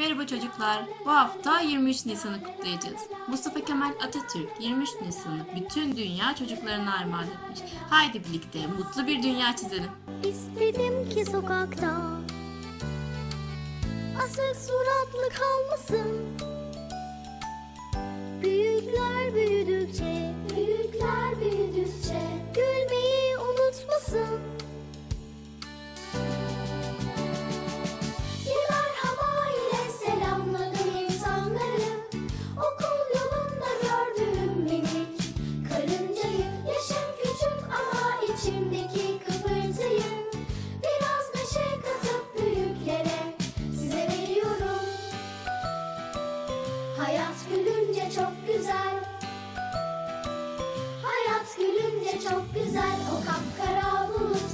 Merhaba çocuklar. Bu hafta 23 Nisan'ı kutlayacağız. Mustafa Kemal Atatürk 23 Nisan'ı bütün dünya çocuklarına armağan etmiş. Haydi birlikte mutlu bir dünya çizelim. İstedim ki sokakta Asık suratlı kalmasın çok güzel o kapkara bulutları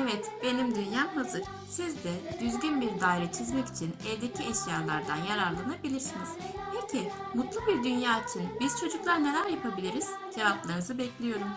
Evet, benim dünyam hazır. Siz de düzgün bir daire çizmek için evdeki eşyalardan yararlanabilirsiniz. Peki, mutlu bir dünya için biz çocuklar neler yapabiliriz? Cevaplarınızı bekliyorum.